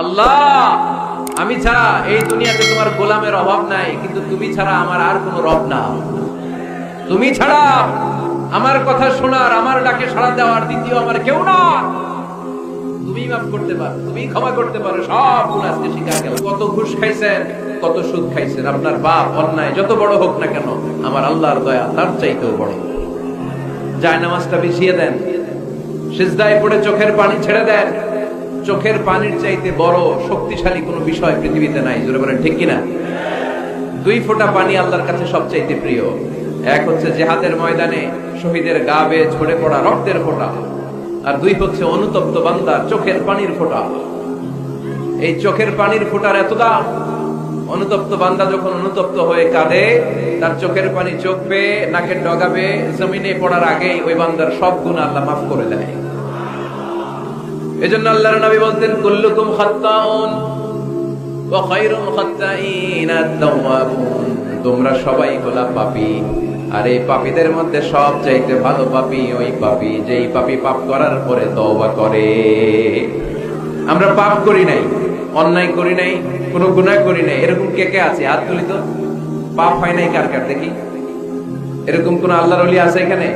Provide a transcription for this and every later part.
আল্লাহ, আমি ছাড়া এই দুনিয়াতে তোমার গোলামের অভাব নাই, কিন্তু তুমি ছাড়া আমার আর কোনো রব না। তুমি ছাড়া আমার কথা শোনার, আমার ডাকে সাড়া দেওয়ার দ্বিতীয় আমার কেউ না। তুমি মাফ করতে পারো তুমি ক্ষমা করতে পারো, সব গুণ আজকে স্বীকার কত ঘুষ খাইছেন, কত সুদ খাইছেন, আপনার বাপ অন্যায়, যত বড় হোক না কেন, আমার আল্লাহর দয়া তার চাইতেও বড়। যায় নামাজটা বিছিয়ে দেন, সিজদায় পড়ে চোখের পানি ছেড়ে দেন চোখের পানির চাইতে বড় শক্তিশালী কোনো বিষয় পৃথিবীতে নাই। জোরে বলেন, ঠিক কিনা? দুই ফোঁটা পানি আল্লাহর কাছে সবচাইতে প্রিয়। এক হচ্ছে জেহাদের ময়দানে শহীদের গা বেয়ে ঝরে পড়া রক্তের ফোঁটা, আর দুই হচ্ছে অনুতপ্ত বান্দার চোখের পানির ফোঁটা। এই চোখের পানির ফোঁটার এত দাম? অনুতপ্ত বান্দা যখন অনুতপ্ত হয়ে কাঁদে, তার চোখের পানি চোখ পেয়ে নাকের ডগাবে জমিনে পড়ার আগেই ওই বান্দার সব গুণ আল্লাহ মাফ করে দেয়। এজন্য আল্লাহর নবী বলতেন, কুল্লুকুম খাত্তাউন ওয়া খায়রুল খাত্তাইন আত-তাওয়াবুন। তোমরা সবাই হলা পাপী। আর এই পাপীদের মধ্যে সব চাইতে ভালো পাপী ওই পাপী, যেই পাপী পাপ করার পরে তওবা করে। আমরা পাপ করি নাই, অন্যায় করি নাই, কোনো গুনাহ করি নাই। এরকম কে কে আছে? হাত তুলি তো। পাপ হয় নাই কার কার? দেখি। এরকম কোন আল্লাহর ওলি আছে এখানে?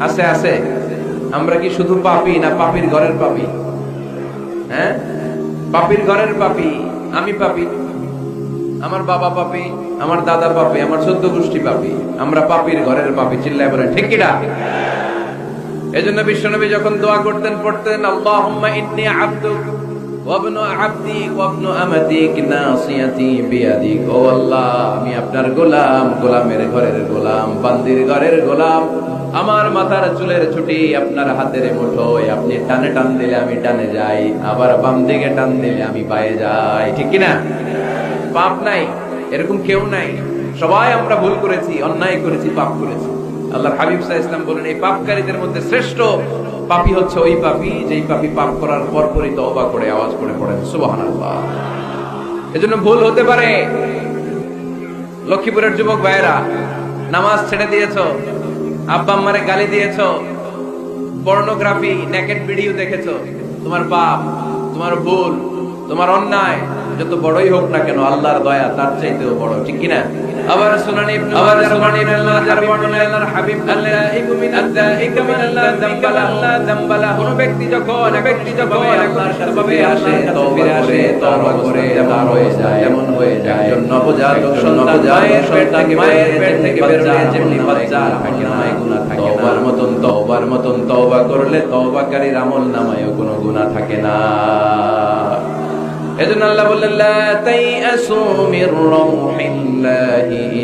আছে আছে। আমরা কি শুধু পাপি না পাপির ঘরের পাপি? হ্যাঁ? পাপির ঘরের পাপি। আমি পাপি। আমার বাবা পাপি, আমার দাদা পাপি, আমার চোদ্দ গোষ্ঠী পাপি। আমরা পাপির ঘরের পাপি, চিল্লায় বলেন ঠিক কিনা এজন্য বিশ্বনবী যখন দোয়া করতেন, পড়তেন আল্লাহ ইন্নি আবদুক ওয়াবন আবদিক ওয়াবন আমাতিক নাসিয়াতি বিয়াদিক ও আল্লাহ, আমি আপনার গোলাম, গোলামের ঘরের গোলাম, বান্দির ঘরের গোলাম। আমার মাথার চুলের ছুটি আপনার হাতের মুঠোয়। আপনি টানে টান দিলে আমি টানে যাই, আবার বাম দিকে টান দিলে আমি পায়ে যাই। ঠিক কি না পাপ নাই, এরকম কেউ নাই। সবাই আমরা ভুল করেছি, অন্যায় করেছি, পাপ করেছি। আল্লাহর হাবিব সাহা ইসলাম বলেন, এই পাপকারীদের মধ্যে শ্রেষ্ঠ পাপি হচ্ছে ওই পাপী যেই পাপী পাপ করার পর পরই তওবা করে, আওয়াজ করে পড়েন। সুবহানাল্লাহ। এজন্য ভুল হতে পারে। লক্ষ্মীপুরের যুবক ভাইয়েরা, নামাজ ছেড়ে দিয়েছ, আব্বা আম্মারে গালি দিয়েছ, পর্নোগ্রাফি নেকেট ভিডিও দেখেছ, তোমার পাপ তোমার ভুল তোমার অন্যায় যত বড়ই হোক না কেন আল্লাহর দয়া তার চাইতেও বড় ঠিক কি না আবার শুনানি আবার শুনানি আল্লাহ যার বর্ণনা আল্লাহর হাবিব আল্লাহ ইকুমিন আল্লাহ ইকুমিন আল্লাহ দাম্বালা আল্লাহ দাম্বালা কোন ব্যক্তি যখন ব্যক্তি যখন আল্লাহর সাথে আসে তওবা আসে তওবা করে যেমন হয়ে যায় এমন হয়ে যায়। একজন নবজাতক সন্তান মায়ের পেট থেকে মায়ের পেট থেকে বের হয়ে যেমনি বাচ্চা থাকে না। গুনাহ থাকে না। তওবার মতন তওবার মতন তওবা করলে তওবাকারীর আমল নামায়ও কোনো গুনাহ থাকে না। আল্লাহ বললেন লা তাইয়াসু মির রাউহিল্লাহি